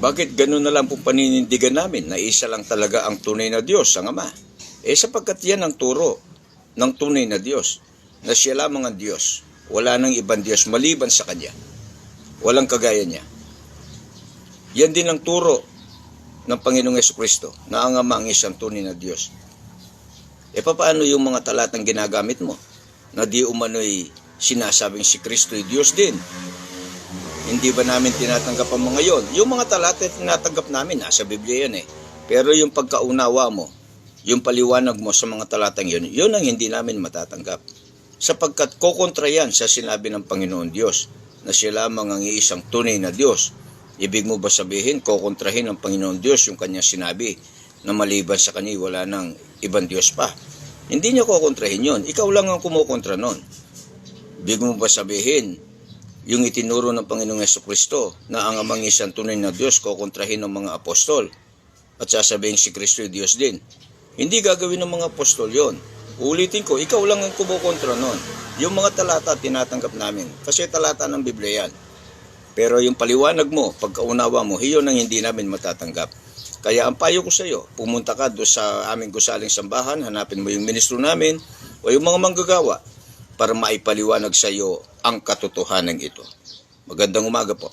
Bakit ganun na lang po paninindigan namin na isa lang talaga ang tunay na Diyos, ang Ama? Eh sapagkat yan ang turo ng tunay na Diyos, na siya lamang ang Diyos. Wala nang ibang Diyos maliban sa Kanya. Walang kagaya niya. Yan din ang turo ng Panginoong Yeso Kristo na ang Ama ang isang tunay na Diyos. E paano yung mga talatang ginagamit mo na di umano'y sinasabing si Kristo ay Diyos din? Hindi ba namin tinatanggap ang mga yon? Yung mga talata tinatanggap namin, nasa Biblia yan eh. Pero yung pagkaunawa mo, yung paliwanag mo sa mga talatang yun, yun ang hindi namin matatanggap. Sapagkat kokontra yan sa sinabi ng Panginoon Diyos na siya lamang ang iisang tunay na Diyos. Ibig mo ba sabihin, kokontrahin ng Panginoon Diyos yung kanyang sinabi na maliban sa kanya wala nang ibang Diyos pa. Hindi niya kokontrahin yon. Ikaw lang ang kumukontra nun. Ibig mo ba sabihin, yung itinuro ng Panginoong Yeso Kristo na ang amang isang tunay na Diyos kokontrahin ng mga apostol at sasabihin si Kristo Diyos din. Hindi gagawin ng mga apostol yon. Ulitin ko, ikaw lang ang kumukontra nun. Yung mga talata tinatanggap namin kasi talata ng Biblia yan. Pero yung paliwanag mo, pagkaunawa mo, hiyon ang hindi namin matatanggap. Kaya ang payo ko sa iyo, pumunta ka doon sa aming gusaling sambahan, hanapin mo yung ministro namin o yung mga manggagawa para maipaliwanag sa iyo ang katotohanan ito. Magandang umaga po.